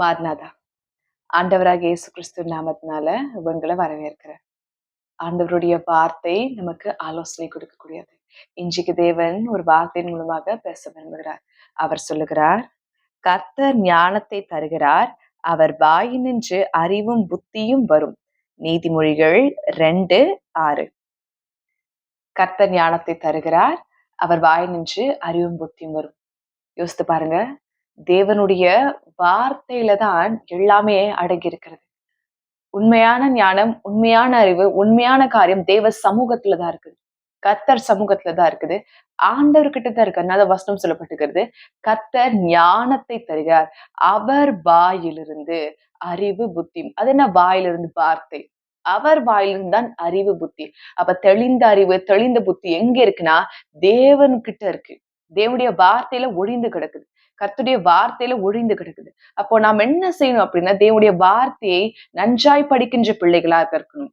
மார்னாதா ஆண்டவராக இயேசு கிறிஸ்து நாமத்தினால உங்களை வரவேற்கிறேன். ஆண்டவருடைய வார்த்தை நமக்கு ஆலோசனை கொடுக்கக்கூடியது. இன்றைக்கு தேவன் ஒரு வார்த்தையின் மூலமாக பேச விரும்புகிறார். அவர் சொல்லுகிறார் கர்த்தர் ஞானத்தை தருகிறார் அவர் வாயினின்று அறிவும் புத்தியும் வரும். நீதிமொழிகள் ரெண்டு ஆறு. கர்த்தர் ஞானத்தை தருகிறார் அவர் வாய் நின்று அறிவும் புத்தியும் வரும். யோசித்து பாருங்க தேவனுடைய வார்த்தையில தான் எல்லாமே அடங்கி இருக்கிறது உண்மையான ஞானம் உண்மையான அறிவு உண்மையான காரியம் தேவ சமூகத்துல தான் இருக்குது. கத்தர் சமூகத்துல தான் இருக்குது. ஆண்டவர்கிட்ட தான் இருக்கு அதனால வசனம் சொல்லப்பட்டுக்கிறது கத்தர் ஞானத்தை தருகிறார். அவர் வாயிலிருந்து அறிவு புத்தி. அது என்ன? வாயிலிருந்து வார்த்தை. அவர் வாயிலிருந்து தான் அறிவு புத்தி. அப்ப தெளிந்த அறிவு தெளிந்த புத்தி எங்க இருக்குன்னா தேவன்கிட்ட இருக்கு. தேவனுடைய வார்த்தையில ஒழிந்து கிடக்குது. கர்த்துடைய வார்த்தையில ஒழிந்து கிடக்குது. அப்போ நாம் என்ன செய்யணும் அப்படின்னா தேவனுடைய வார்த்தையை நன்றாய் படிக்கின்ற பிள்ளைகளா இருக்கணும்.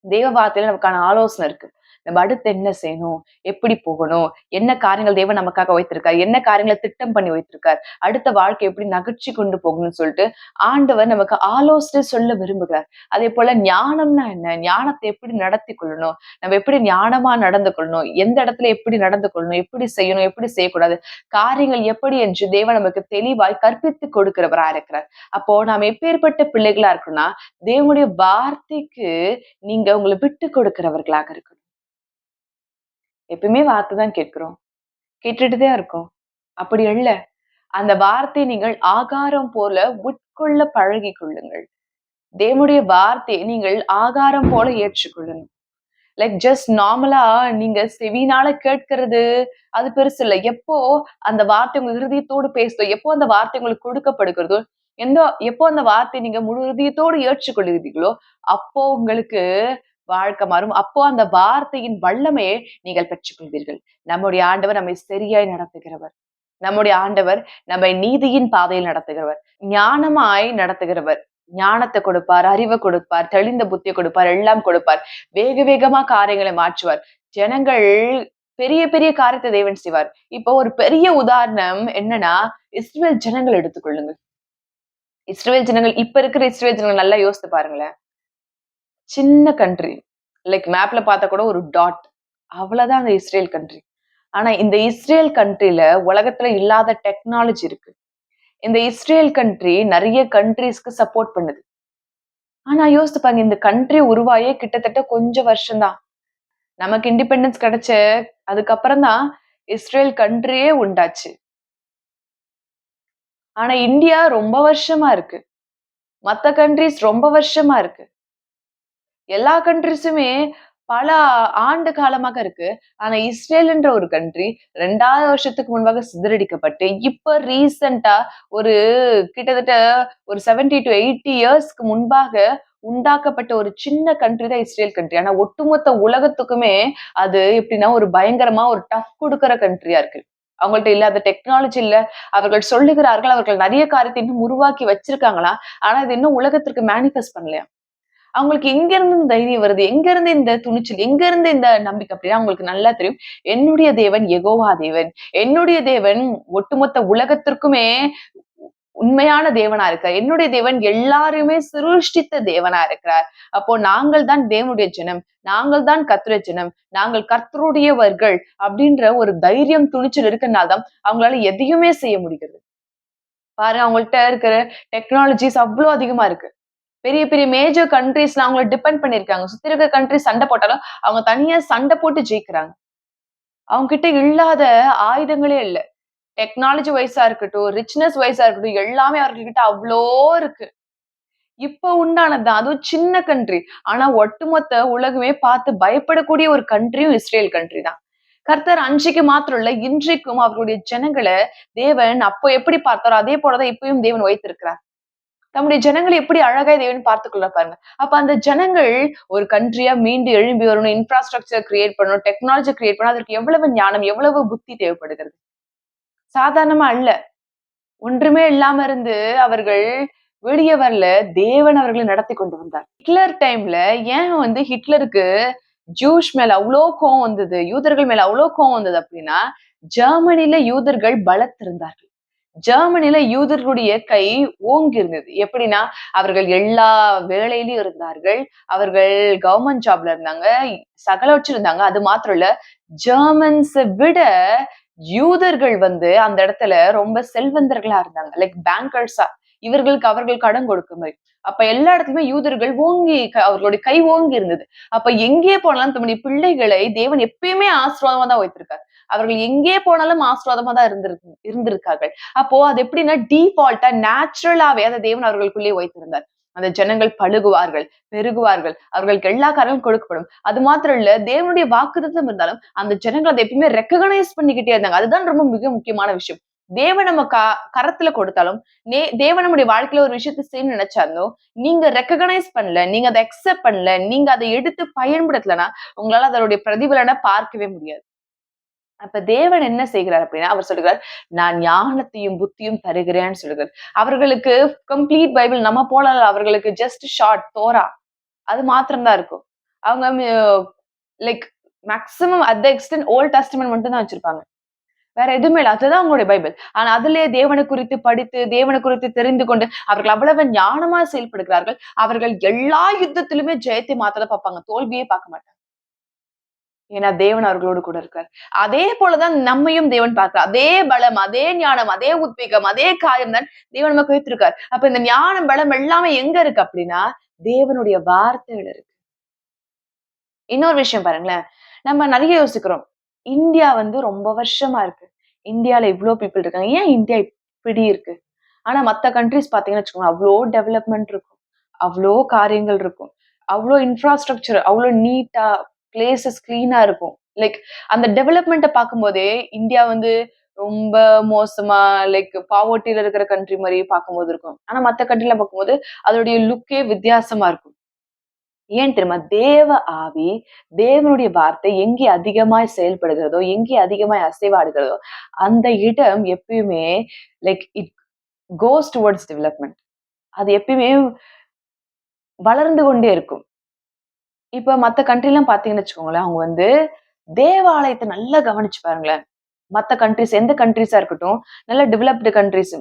தேவ வார்த்தையில நமக்கான ஆலோசனை இருக்கு. நம்ம அடுத்து என்ன செய்யணும்? எப்படி போகணும்? என்ன காரியங்கள் தேவன் நமக்காக வைத்திருக்கார்? என்ன காரியங்களை திட்டம் பண்ணி வைத்திருக்கார்? அடுத்த வாழ்க்கை எப்படி நகர்ச்சி கொண்டு போகணும்னு சொல்லிட்டு ஆண்டவர் நமக்கு ஆலோசனை சொல்ல விரும்புகிறார். அதே போல ஞானம்னா என்ன? ஞானத்தை எப்படி நடத்தி கொள்ளணும்? நம்ம எப்படி ஞானமா நடந்து கொள்ளணும்? எந்த இடத்துல எப்படி நடந்து கொள்ளணும்? எப்படி செய்யணும்? எப்படி செய்யக்கூடாது? காரியங்கள் எப்படி என்று தேவன் நமக்கு தெளிவாய் கற்பித்து கொடுக்கிறவரா இருக்கிறார். அப்போ நாம் எப்பேற்பட்ட பிள்ளைகளா இருக்கணும்னா தேவனுடைய வார்த்தைக்கு நீங்க உங்களை விட்டு கொடுக்கிறவர்களாக இருக்கணும். எப்பயுமே வார்த்தை தான் கேட்கிறோம். கேட்டுட்டுதான் இருக்கோம். அப்படி அல்ல. அந்த வார்த்தை நீங்கள் ஆகாரம் போல உட்கொள்ள பழகி கொள்ளுங்கள். தேவனுடைய வார்த்தையை நீங்கள் ஆகாரம் போல ஏற்றுக்கொள்ளணும். லைக் ஜஸ்ட் நார்மலா நீங்க செவினால கேட்கறது அது பெருசு இல்லை. எப்போ அந்த வார்த்தை உங்க ஹிருதயத்தோடு பேசுதோ எப்போ அந்த வார்த்தை உங்களுக்கு கொடுக்கப்படுகிறதோ எந்த எப்போ அந்த வார்த்தை நீங்க முழு ஹிருதயத்தோடு ஏற்றுக்கொள்கிறீர்களோ அப்போ உங்களுக்கு வாழ்க்கை மாறும். அப்போ அந்த வார்த்தையின் வல்லமையை நீங்கள் பெற்றுக்கொள்வீர்கள். நம்முடைய ஆண்டவர் நம்மை சரியாய் நடத்துகிறவர். நம்முடைய ஆண்டவர் நம்மை நீதியின் பாதையில் நடத்துகிறவர். ஞானமாய் நடத்துகிறவர். ஞானத்தை கொடுப்பார் அறிவை கொடுப்பார் தெளிந்த புத்தியை கொடுப்பார் எல்லாம் கொடுப்பார். வேக வேகமா காரியங்களை மாற்றுவார். ஜனங்கள் பெரிய பெரிய காரியத்தை தேவன் செய்வார். இப்போ ஒரு பெரிய உதாரணம் என்னன்னா இஸ்ரேல் ஜனங்கள் எடுத்துக்கொள்ளுங்க இஸ்ரேல் ஜனங்கள் இப்ப இருக்கிற இஸ்ரேல் ஜனங்கள் நல்லா யோசித்து பாருங்களேன். சின்ன கண்ட்ரி லைக் மேப்ல பார்த்தா கூட ஒரு டாட் அவ்வளவுதான் அந்த இஸ்ரேல் கண்ட்ரி ஆனா இந்த இஸ்ரேல் கண்ட்ரில உலகத்துல இல்லாத டெக்னாலஜி இருக்கு. இந்த இஸ்ரேல் கண்ட்ரி நிறைய கண்ட்ரிஸ்க்கு சப்போர்ட் பண்ணுது. ஆனா யோசித்து பாருங்க இந்த கண்ட்ரி உருவாயே கிட்டத்தட்ட கொஞ்சம் வருஷம்தான். நமக்கு இண்டிபெண்டன்ஸ் கிடைச்ச அதுக்கப்புறம் தான் இஸ்ரேல் கண்ட்ரியே உண்டாச்சு. ஆனா இந்தியா ரொம்ப வருஷமா இருக்கு. மற்ற கண்ட்ரிஸ் ரொம்ப வருஷமா இருக்கு. எல்லா கண்ட்ரிஸுமே பல ஆண்டு காலமாக இருக்கு. ஆனா இஸ்ரேல்ன்ற ஒரு கண்ட்ரி ரெண்டாவது வருஷத்துக்கு முன்பாக சிதறடிக்கப்பட்டு இப்ப ரீசண்டா ஒரு கிட்டத்தட்ட ஒரு செவன்டி டு எயிட்டி இயர்ஸ்க்கு முன்பாக உண்டாக்கப்பட்ட ஒரு சின்ன கண்ட்ரி தான் இஸ்ரேல் கண்ட்ரி ஆனா ஒட்டுமொத்த உலகத்துக்குமே அது எப்படின்னா ஒரு பயங்கரமா ஒரு டஃப் கொடுக்கற கண்ட்ரியா இருக்கு. அவங்கள்ட்ட இல்லாத டெக்னாலஜி இல்ல. அவர்கள் சொல்லுகிறார்கள் அவர்கள் நிறைய காரியத்தை இன்னும் உருவாக்கி வச்சிருக்காங்களா? ஆனா இது இன்னும் உலகத்திற்கு மேனிஃபெஸ்ட் பண்ணலையா? அவங்களுக்கு எங்க இருந்து இந்த தைரியம் வருது? எங்க இருந்து இந்த துணிச்சல்? எங்க இருந்து இந்த நம்பிக்கை அப்படின்னா அவங்களுக்கு நல்லா தெரியும். என்னுடைய தேவன் எகோவா தேவன். என்னுடைய தேவன் ஒட்டுமொத்த உலகத்திற்குமே உண்மையான தேவனா இருக்கார் என்னுடைய தேவன் எல்லாருமே சிருஷ்டித்த தேவனா இருக்கிறார். அப்போ நாங்கள் தான் தேவனுடைய ஜனம். நாங்கள் தான் கத்துர ஜனம். நாங்கள் கர்த்தருடையவர்கள் அப்படின்ற ஒரு தைரியம் துணிச்சல் இருக்கனால தான் அவங்களால எதையுமே செய்ய முடிகிறது. பாரு அவங்கள்ட்ட இருக்கிற டெக்னாலஜிஸ் அவ்வளவு அதிகமா இருக்கு. பெரிய பெரிய மேஜர் கண்ட்ரிஸ்ல அவங்கள டிபெண்ட் பண்ணிருக்காங்க. சுத்தி இருக்கிற கண்ட்ரி சண்டை போட்டாலும் அவங்க தனியா சண்டை போட்டு ஜெயிக்கிறாங்க. அவங்க கிட்ட இல்லாத ஆயுதங்களே இல்லை. டெக்னாலஜி வைஸா இருக்கட்டும் ரிச்னஸ் வைஸா இருக்கட்டும் எல்லாமே அவர்கிட்ட அவ்வளோ இருக்கு. இப்ப உண்டானதுதான் அதுவும் சின்ன கண்ட்ரி ஆனா ஒட்டுமொத்த உலகமே பார்த்து பயப்படக்கூடிய ஒரு கண்ட்ரியும் இஸ்ரேல் கண்ட்ரி தான். கர்த்தர் அன்றைக்கு மாத்திரம் இல்ல இன்றைக்கும் அவர்களுடைய ஜனங்களை தேவன் அப்போ எப்படி பார்த்தாரோ அதே போலதான் இப்பயும் தேவன் வைத்திருக்கிறார். நம்முடைய ஜனங்கள் எப்படி அழகா தேவன் பார்த்துக்கொள்ள பாருங்க. அப்ப அந்த ஜனங்கள் ஒரு கண்ட்ரியா மீண்டு எழும்பி வரணும் இன்ஃப்ராஸ்ட்ரக்சர் கிரியேட் பண்ணணும் டெக்னாலஜி கிரியேட் பண்ணணும் அதற்கு எவ்வளவு ஞானம் எவ்வளவு புத்தி தேவைப்படுகிறது? சாதாரணமா அல்ல. ஒன்றுமே இல்லாம இருந்து அவர்கள் வெளியே வரல தேவன் அவர்களை நடத்தி கொண்டு வந்தார். ஹிட்லர் டைம்ல ஏன் வந்து ஹிட்லருக்கு ஜூஸ் மேல அவ்வளோ கோவம் வந்தது யூதர்கள் மேல அவ்வளோ கோவம் வந்தது அப்படின்னா ஜெர்மனில யூதர்கள் பலத்திருந்தார்கள். ஜெர்மனில யூதர்களுடைய கை ஓங்கி இருந்தது எப்படின்னா அவர்கள் எல்லா வேலையிலும் இருந்தார்கள். அவர்கள் கவர்மெண்ட் ஜாப்ல இருந்தாங்க. சகல இருந்தாங்க அது மாத்திரம் இல்ல ஜெர்மன்ஸை விட யூதர்கள் வந்து அந்த இடத்துல ரொம்ப செல்வந்தர்களா இருந்தாங்க. லைக் பேங்கர்ஸா இவர்களுக்கு அவர்கள் கடன் கொடுக்க மாதிரி அப்ப எல்லா இடத்துலயுமே யூதர்கள் ஓங்கி அவர்களுடைய கை ஓங்கி இருந்தது. அப்ப எங்கே போனாலும் தன்னுடைய பிள்ளைகளை தேவன் எப்பயுமே ஆசீர்வாதமா தான் வைத்திருக்காரு. அவர்கள் எங்கே போனாலும் ஆசீர்வாதமா தான் இருந்திருக்கு இருந்திருக்கார்கள். அப்போ அது எப்படின்னா டிஃபால்ட்டா நேச்சுரலாவே அதை தேவன் அவர்களுக்குள்ளே வைத்திருந்தார். அந்த ஜனங்கள் பழுகுவார்கள் பெருகுவார்கள். அவர்களுக்கு எல்லா காரணங்களும் கொடுக்கப்படும். அது மாத்திரம் இல்ல தேவனுடைய வாக்குத்தம் இருந்தாலும் அந்த ஜனங்கள் அதை எப்பயுமே ரெக்கக்னைஸ் பண்ணிக்கிட்டே இருந்தாங்க. அதுதான் ரொம்ப மிக முக்கியமான விஷயம். தேவன் நம்ம க கரத்துல கொடுத்தாலும் நே தேவன் நம்முடைய வாழ்க்கையில ஒரு விஷயத்த செய்யணும்னு நினைச்சாலும் நீங்க ரெக்கக்னைஸ் பண்ணல நீங்க அதை அக்செப்ட் பண்ணல நீங்க அதை எடுத்து பயன்படுத்தலன்னா உங்களால அதனுடைய பிரதிபலனை பார்க்கவே முடியாது. அப்ப தேவன் என்ன செய்கிறார் அப்படின்னா அவர் சொல்லுகிறார் நான் ஞானத்தையும் புத்தியும் தருகிறேன்னு சொல்லுகிறார். அவர்களுக்கு கம்ப்ளீட் பைபிள் நம்ம போல அவர்களுக்கு ஜஸ்ட் ஷார்ட் தோரா. அது மாத்திரம்தான் இருக்கும். அவங்க like maximum at the extent Old Testament மட்டும் தான் வச்சிருப்பாங்க. வேற எதுவுமே இல்லை. அதுதான் அவங்களுடைய பைபிள். ஆனா அதுலயே தேவனை குறித்து படித்து தேவனை குறித்து தெரிந்து கொண்டு அவர்கள் அவ்வளவு ஞானமா செயல்படுகிறார்கள். அவர்கள் எல்லா யுத்தத்திலுமே ஜெயத்தை மாத்திரம் பார்ப்பாங்க. தோல்வியே பார்க்க மாட்டாங்க. ஏன்னா தேவன் அவர்களோடு கூட இருக்கார். அதே போலதான் நம்மையும் தேவன் பார்க்கிறார். அதே பலம் அதே ஞானம் அதே உத்வேகம் அதே காயம் தான் தேவன் நமக்கு வைத்திருக்கார். அப்ப இந்த ஞானம் பலம் எல்லாமே எங்க இருக்கு அப்படின்னா தேவனுடைய வார்த்தைகள் இருக்கு. இன்னொரு விஷயம் பாருங்களேன். நம்ம நிறைய யோசிக்கிறோம். இந்தியா வந்து ரொம்ப வருஷமா இருக்கு. இந்தியால இவ்வளோ பீப்புள் இருக்காங்க. ஏன் இந்தியா இப்படி இருக்கு? ஆனா மற்ற கண்ட்ரிஸ் பாத்தீங்கன்னு வச்சுக்கோங்க அவ்வளோ டெவலப்மெண்ட் இருக்கும். அவ்வளோ காரியங்கள் இருக்கும். அவ்வளோ இன்ஃப்ராஸ்ட்ரக்சர் அவ்வளோ நீட்டா பிளேசஸ் கிளீனா இருக்கும். லைக் அந்த டெவலப்மெண்ட்டை பார்க்கும்போதே இந்தியா வந்து ரொம்ப மோசமா லைக் பாவர்ட்டியில இருக்கிற கண்ட்ரி மாதிரி பார்க்கும்போது இருக்கும். ஆனா மற்ற கண்ட்ரில பார்க்கும்போது அதோடைய லுக்கே வித்தியாசமா இருக்கும். ஏன் தெரியுமா? தேவ ஆவி தேவனுடைய வார்த்தை எங்கே அதிகமாய் செயல்படுகிறதோ எங்கே அதிகமாய் அசைவாடுகிறதோ அந்த இடம் எப்பயுமே like it goes towards development அது எப்பயுமே வளர்ந்து கொண்டே இருக்கும். இப்ப மத்த கண்ட்ரிலாம் பாத்தீங்கன்னு வச்சுக்கோங்களேன் அவங்க வந்து தேவாலயத்தை நல்லா கவனிச்சு பாருங்களேன். மற்ற கண்ட்ரிஸ் எந்த கண்ட்ரிஸா இருக்கட்டும் நல்ல டெவலப்டு கண்ட்ரிஸ்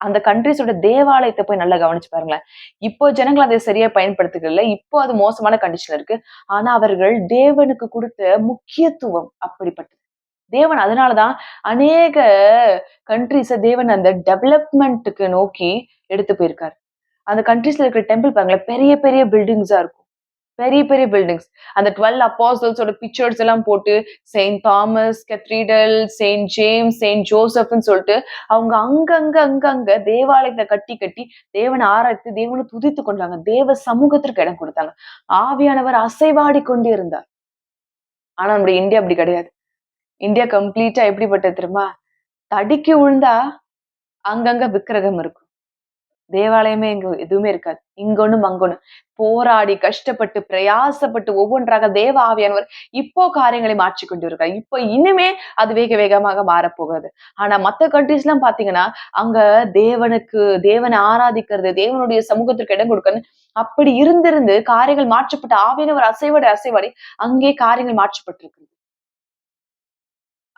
அந்த கண்ட்ரிஸோட தேவாலயத்தை போய் நல்லா கவனிச்சு பாருங்களேன். இப்போ ஜனங்கள் அதை சரியா பயன்படுத்துக்கல இப்போ அது மோசமான கண்டிஷன்ல இருக்கு. ஆனா அவர்கள் தேவனுக்கு கொடுத்த முக்கியத்துவம் அப்படிப்பட்டது. தேவன் அதனாலதான் அநேக கண்ட்ரிஸ தேவன் அந்த டெவலப்மெண்ட்டுக்கு நோக்கி எடுத்து போயிருக்காரு. அந்த கண்ட்ரிஸ்ல இருக்கிற டெம்பிள் பாருங்களேன் பெரிய பெரிய பில்டிங்ஸா இருக்கும். பெரிய பெரிய பில்டிங்ஸ் அந்த டுவெல் அப்போசல்ஸோட பிக்சர்ஸ் எல்லாம் போட்டு Saint Thomas cathedral Saint James Saint ஜோசப்னு சொல்லிட்டு அவங்க அங்கங்க அங்கங்க தேவாலயத்தை கட்டி கட்டி தேவனை ஆராய்த்து தேவனை துதித்து கொண்டாங்க. தேவ சமூகத்திற்கு இடம் கொடுத்தாங்க. ஆவியானவர் அசைவாடி கொண்டே இருந்தார். ஆனா நம்முடைய இந்தியா அப்படி கிடையாது. இந்தியா கம்ப்ளீட்டா எப்படிப்பட்டது தெரியுமா? தடிக்கு விழுந்தா அங்கங்க விக்கிரகம் இருக்கும். தேவாலயமே இங்க எதுவுமே இருக்காது. இங்கொன்னும் அங்கொன்னும். போராடி கஷ்டப்பட்டு பிரயாசப்பட்டு ஒவ்வொன்றாக தேவ ஆவியானவர் இப்போ காரியங்களை மாற்றி கொண்டு இருக்காரு இப்போ இனிமே அது வேக வேகமாக மாறப்போகிறது. ஆனா மத்த கண்ட்ரிஸ் எல்லாம் பாத்தீங்கன்னா அங்க தேவனுக்கு தேவனை ஆராதிக்கிறது தேவனுடைய சமூகத்திற்கு இடம் கொடுக்கணும் அப்படி இருந்திருந்து காரியங்கள் மாற்றப்பட்ட ஆவியானவர் அசைவடை அசைவாடி அங்கே காரியங்கள் மாற்றப்பட்டிருக்கு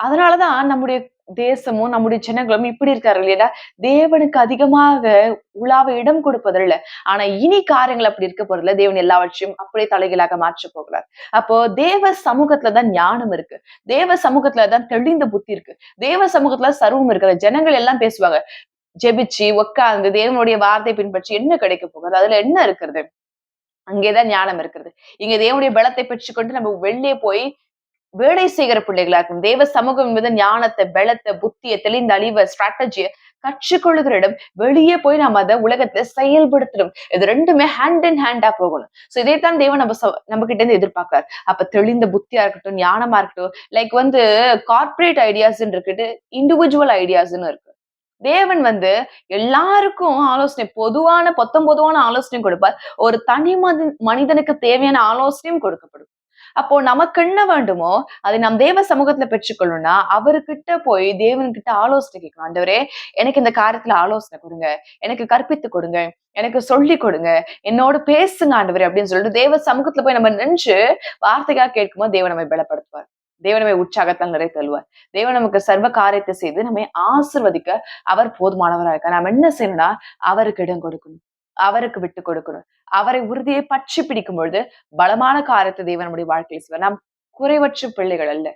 அதனாலதான் நம்முடைய தேசமும் நம்முடைய ஜனங்களும் இப்படி இருக்காரு இல்லையா? தேவனுக்கு அதிகமாக உலாவ இடம் கொடுப்பதில்ல. ஆனா இனி காரியங்கள் அப்படி இருக்க போறதுல தேவன் எல்லாவற்றையும் அப்படியே தலைகளாக மாற்ற போகிறார். அப்போ தேவ சமூகத்துலதான் ஞானம் இருக்கு. தேவ சமூகத்துலதான் தெளிந்த புத்தி இருக்கு. தேவ சமூகத்துல சர்வம் இருக்கிற ஜனங்கள் எல்லாம் பேசுவாங்க. ஜெபிச்சு உட்கார்ந்து தேவனுடைய வார்த்தை பின்பற்றி என்ன கிடைக்க போகுது? அதுல என்ன இருக்கிறது? அங்கேதான் ஞானம் இருக்கிறது. இங்க தேவனுடைய பலத்தை பெற்றுக்கொண்டு நம்ம வெளியே போய் வேலை செய்கிற பிள்ளைகளா இருக்கும் தேவ சமூகம் என்பது ஞானத்தை பலத்தை புத்திய தெளிந்த அழிவை ஸ்ட்ராட்டஜியை கற்றுக்கொள்ளுகிற இடம் வெளியே போய் நம்ம அதை உலகத்தை செயல்படுத்தணும். இது ரெண்டுமே ஹேண்ட் இன் ஹேண்டா போகணும். சோ இதைத்தான் தேவன் நம்ம நம்ம கிட்ட இருந்து எதிர்பார்க்கிறார் அப்ப தெளிந்த புத்தியா இருக்கட்டும் ஞானமா இருக்கட்டும் லைக் வந்து கார்பரேட் ஐடியாஸ் இருக்குது இண்டிவிஜுவல் ஐடியாஸ்ன்னு இருக்கு தேவன் வந்து எல்லாருக்கும் ஆலோசனை பொதுவான பொத்தம் பொதுவான ஆலோசனையும் கொடுப்பார். ஒரு தனி மனிதனுக்கு தேவையான ஆலோசனையும் கொடுக்கப்படும். அப்போ நமக்கு என்ன வேண்டுமோ அதை நம் தேவ சமூகத்துல பெற்றுக்கொள்ளணும்னா அவர்கிட்ட போய் தேவன்கிட்ட ஆலோசனை கேட்கணும். ஆண்டவரே எனக்கு இந்த காரியத்துல ஆலோசனை கொடுங்க. எனக்கு கற்பித்து கொடுங்க. எனக்கு சொல்லி கொடுங்க. என்னோட பேசுங்க ஆண்டவரே அப்படின்னு சொல்லிட்டு தேவ சமூகத்துல போய் நம்ம நின்று வார்த்தைக்காக கேட்கும்போது தேவன் நம்மை பலப்படுத்துவார். தேவன் நம்மை உற்சாகத்தால் நிறைய தருவார். தேவன் நமக்கு சர்வ காரியத்தை செய்து நம்மை ஆசிர்வதிக்க அவர் போதுமானவராக இருக்கார். நாம் என்ன செய்யணும்னா அவருக்கு இடம் கொடுக்கணும். அவருக்கு விட்டு கொடுக்கணும். அவரை உறுதியை பற்றி பிடிக்கும் பொழுது பலமான காரியத்தை தேவன் நம்முடைய வாழ்க்கையில் செய்வார். நாம் குறைவற்ற பிள்ளைகள் அல்ல.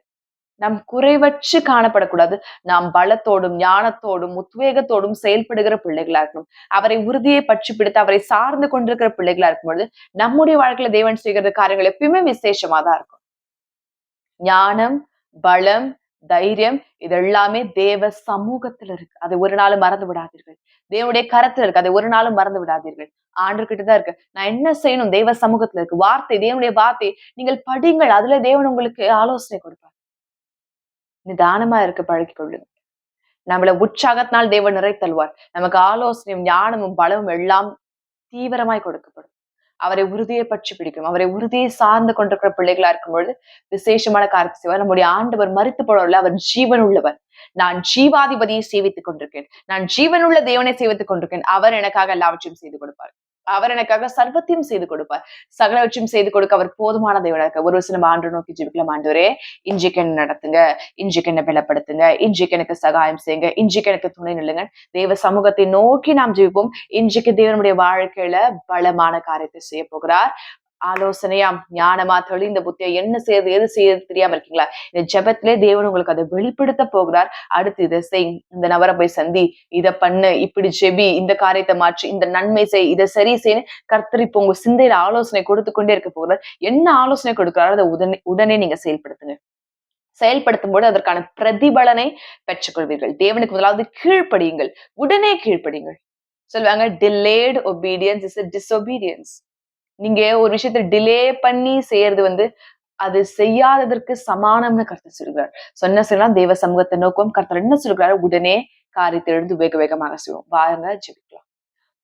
நாம் குறைவற்று காணப்படக்கூடாது. நாம் பலத்தோடும் ஞானத்தோடும் உத்வேகத்தோடும் செயல்படுகிற பிள்ளைகளா இருக்கணும். அவரை உறுதியை பற்றி பிடித்து அவரை சார்ந்து கொண்டிருக்கிற பிள்ளைகளா இருக்கும் பொழுது நம்முடைய வாழ்க்கையில தேவன் செய்கிற காரியங்கள் எப்பயுமே விசேஷமா தான் இருக்கும். ஞானம் பலம் தைரியம் இது எல்லாமே தேவ சமூகத்துல இருக்கு. அதை ஒரு நாளும் மறந்து விடாதீர்கள். தேவனுடைய கரத்துல இருக்கு. அதை ஒரு நாளும் மறந்து விடாதீர்கள். ஆண்டு கிட்டதான் இருக்கு. நான் என்ன செய்யணும்? தேவ சமூகத்துல இருக்கு. வார்த்தை தேவனுடைய வார்த்தை. நீங்கள் படிங்கள். அதுல தேவன் உங்களுக்கு ஆலோசனை கொடுப்பார். நிதானமா இருக்க பழகி கொள்ளுங்க நம்மளை உற்சாகத்தினால் தேவன் நிறை தருவார் நமக்கு ஆலோசனையும் ஞானமும் பலமும் எல்லாம் தீவிரமாய் கொடுக்கப்படும். அவரை உறுதியை பற்றி பிடிக்கும். அவரை உறுதியை சார்ந்து கொண்டிருக்கிற பிள்ளைகளா இருக்கும்பொழுது விசேஷமான காரியத்தை செய்வார் நம்முடைய ஆண்டவர் மறுத்து போடவில்லை அவர் ஜீவன் உள்ளவர் நான் ஜீவாதிபதியை சேவித்துக் கொண்டிருக்கேன். நான் ஜீவனுள்ள தேவனை சேவித்துக் கொண்டிருக்கேன். அவர் எனக்காக எல்லாவற்றையும் செய்து கொடுப்பார். அவர் எனக்காக சர்வத்தையும் செய்து கொடுப்பார். சகலவற்றையும் செய்து கொடுக்க அவர் போதுமான தேவனா ஒரு சில ஆண்டு நோக்கி ஜிபிக்கலாம் ஆண்டோரே இன்றைக்கு என்ன நடத்துங்க. இன்றைக்கு என்ன பலப்படுத்துங்க. இன்றைக்கு எனக்கு சகாயம் செய்யுங்க. இன்றைக்கு எனக்கு துணை நில்லுங்க. தேவ சமூகத்தை நோக்கி நாம் ஜீவிப்போம் இன்றைக்கு தேவனுடைய வாழ்க்கையில பலமான காரியத்தை செய்ய போகிறார். ஆலோசனையா ஞானமா தெளிந்த புத்தியா என்ன செய்யறது எது செய்யறது தெரியாம இருக்கீங்களா? இந்த ஜபத்திலே தேவன் உங்களுக்கு அதை வெளிப்படுத்த போகிறார். அடுத்து இதை செய். இந்த நபரை போய் சந்தி. இதை பண்ணு. இப்படி ஜெபி. இந்த காரியத்தை மாற்றி. இந்த நன்மை செய். இதை சரி செய்யு கர்த்தர் இப்போ உங்க சிந்தையில ஆலோசனை கொடுத்து கொண்டே இருக்க போகிறார். என்ன ஆலோசனை கொடுக்கிறாரோ அதை உடனே உடனே நீங்க செயல்படுத்துங்க. செயல்படுத்தும் போது அதற்கான பிரதிபலனை பெற்றுக்கொள்வீர்கள். தேவனுக்கு முதலாவது கீழ்ப்படியுங்கள். உடனே கீழ்ப்படியுங்கள். சொல்லுவாங்க டிலேட் ஒபீடியன்ஸ் இஸ் டிஸ்ஒபீடியன்ஸ் நீங்க ஒரு விஷயத்த டிலே பண்ணி செய்யறது வந்து அது செய்யாததற்கு சமானம்னு கருத்து சொல்கிறார் சொன்ன சொல்லலாம் தெய்வ சமூகத்தை நோக்கம் கருத்து என்ன சொல்கிறாரு உடனே காரியத்தை எழுந்து வேக வேகமாக செய்வோம். வாங்க ஜெபிக்கலாம்.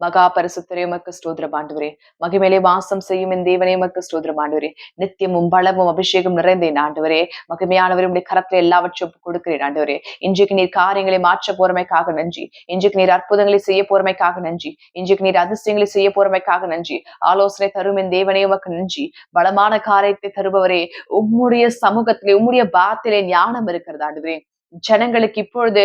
மகா பரிசுத்தரே உமக்கு ஸ்தோத்திரம் ஆண்டுவரே. மகிமேலே வாசம் செய்யும் என் தேவனே உமக்கு ஸ்தோத்திரம் ஆண்டுவரே. நித்தியமும் பலமும் அபிஷேகம் நிறைந்தேன் ஆண்டுவரே. மகிமையானவரே உடைய கரத்துல எல்லாவற்றையும் கொடுக்கிறேன் ஆண்டுவரே. இன்றைக்கு நீர் காரியங்களை மாற்ற போறமைக்காக நன்றி. இன்றைக்கு நீர் அற்புதங்களை செய்ய போறமைக்காக நன்றி. இன்றைக்கு நீர் அதிர்ஷ்டங்களை செய்ய போறமைக்காக நன்றி. ஆலோசனை தரும் என் தேவனே உமக்கு நன்றி. பலமான காரியத்தை தருபவரே. உம்முடைய சமூகத்திலே உம்முடைய பாத்திலே ஞானம் இருக்கிறது ஆண்டுவரே. ஜனங்களுக்கு இப்பொழுது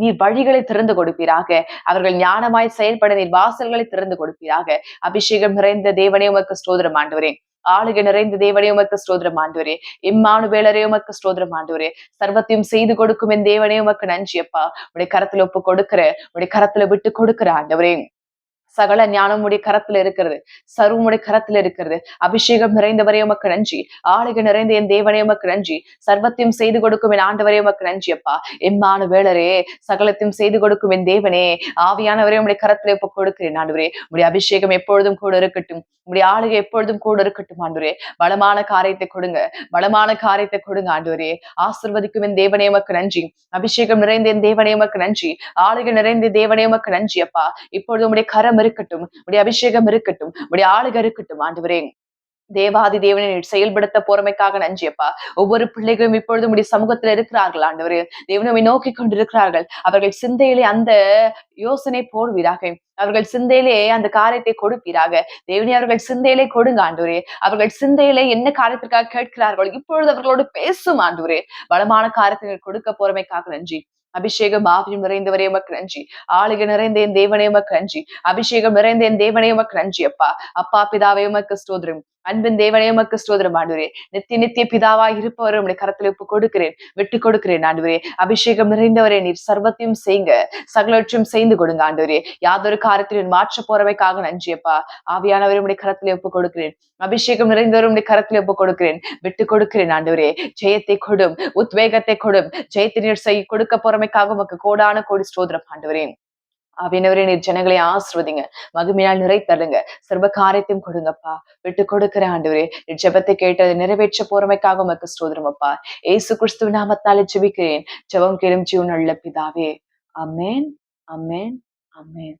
நீர் வழிகளை திறந்து கொடுப்பீராக. அவர்கள் ஞானமாய் செயல்பட நீர் வாசல்களை திறந்து கொடுப்பீராக. அபிஷேகம் நிறைந்த தேவனே உமக்கு ஸ்தோதிரம் ஆண்டவரே. ஆளுகை நிறைந்த தேவனே உமக்கு ஸ்தோதிரம் ஆண்டவரே. இம்மானு வேளரே உமக்கு ஸ்தோதிரம் ஆண்டவரே. சர்வத்தையும் செய்து கொடுக்கும் என் தேவனே உமக்கு நன்றி அப்பா. உடைய கரத்துல ஒப்பு கொடுக்கிற உடைய கரத்துல விட்டு கொடுக்கிற ஆண்டவரே. சகல ஞானமுடைய கரத்துல இருக்கிறது. சர்வமுடைய கரத்துல இருக்கிறது. அபிஷேகம் நிறைந்தவரே உமக்கு நன்றி. ஆளுக நிறைந்த என் தேவனே உமக்கு நன்றி. சர்வத்தையும் செய்து கொடுக்கும் என் ஆண்டவரே உமக்கு நன்றி அப்பா. எம்மான வேளரே சகலத்தையும் செய்து கொடுக்கும் என் தேவனே. ஆவியானவரே உடைய கரத்துல இப்ப கொடுக்கிறேன் ஆண்டவரே. உடைய அபிஷேகம் எப்பொழுதும் கூட இருக்கட்டும். உடைய ஆளுகை எப்பொழுதும் கூட இருக்கட்டும் ஆண்டவரே. பலமான காரியத்தை கொடுங்க. பலமான காரியத்தை கொடுங்க ஆண்டவரே. ஆசிர்வதிக்கும் என் தேவனே உமக்கு நன்றி. அபிஷேகம் நிறைந்த என் தேவனே உமக்கு நன்றி. ஆளுகை நிறைந்த தேவனே உமக்கு நன்றி அப்பா. இப்பொழுது உடைய கரம் இருக்கட்டும் உடைய அபிஷேகம் இருக்கட்டும் உடைய ஆளுக இருக்கட்டும் ஆண்டு தேவாதி தேவனை செயல்படுத்த போறமைக்காக நன்றியப்பா. ஒவ்வொரு பிள்ளைகளும் இப்பொழுது உடைய சமூகத்துல இருக்கிறார்கள் ஆண்டவர். தேவனவை நோக்கி கொண்டிருக்கிறார்கள். அவர்கள் சிந்தையிலே அந்த யோசனை போடுவீராக. அவர்கள் சிந்தையிலே அந்த காரியத்தை கொடுப்பீராக. தேவனி அவர்கள் சிந்தையிலே கொடுங்க ஆண்டவரே. அவர்கள் சிந்தையிலே என்ன காரியத்திற்காக கேட்கிறார்கள் இப்பொழுது அவர்களோடு பேசும் ஆண்டவரே. பலமான காரியத்தை கொடுக்க போறமைக்காக நன்றி. அபிஷேகம் ஆவியும் நிறைந்தவரே உமக்கு நன்றி. ஆளுகை நிறைந்த என் தேவனே உமக்கு நன்றி. அபிஷேகம் நிறைந்த என் தேவனே உமக்கு நன்றி அப்பா. அப்பா பிதாவே உமக்கு ஸ்தோதிரம் அன்பின் தேவனே உமக்கு ஸ்தோதிரம் ஆண்டுவரே. நித்திய நித்திய பிதாவா இருப்பவரும் உடைய கரத்துல ஒப்பு கொடுக்கிறேன் விட்டு கொடுக்கிறேன் ஆண்டுவரே. அபிஷேகம் நிறைந்தவரே நீர் சர்வத்தையும் செய்யுங்க சகலற்றையும் செய்து கொடுங்க ஆண்டுவரே. யாதொரு காரத்திலும் மாற்ற போறவைக்காக நன்றியப்பா. ஆவியானவரை உடைய கரத்துல ஒப்பு கொடுக்கிறேன். அபிஷேகம் நிறைந்தவரும் உடைய கரத்துல ஒப்பு கொடுக்கிறேன் விட்டு கொடுக்கிறேன் ஆண்டவரே. ஜெயத்தை கொடும் உத்வேகத்தை கொடும் ஜெயத்தை நீர் செய் கொடுக்க போறமைக்காக உமக்கு கோடான கோடி ஸ்தோதிரம் ஆண்டவரே. அவினவரே நீர் ஜனங்களை ஆசிர்வதிங்க. மகிமையால் நிறை தருங்க சர்வ காரியத்தையும் கொடுங்கப்பா. விட்டு கொடுக்கிற ஆண்டவரே ஜெபத்தை கேட்டு அதை நிறைவேற்ற போறமைக்காக உமக்கு ஸ்தோதிரம் அப்பா. ஏசு கிறிஸ்துவ நாமத்தாலே ஜெபிக்கிறேன். ஜெபம் கேளும் ஜீவன் நல்ல பிதாவே. அமேன் அமேன் அமேன்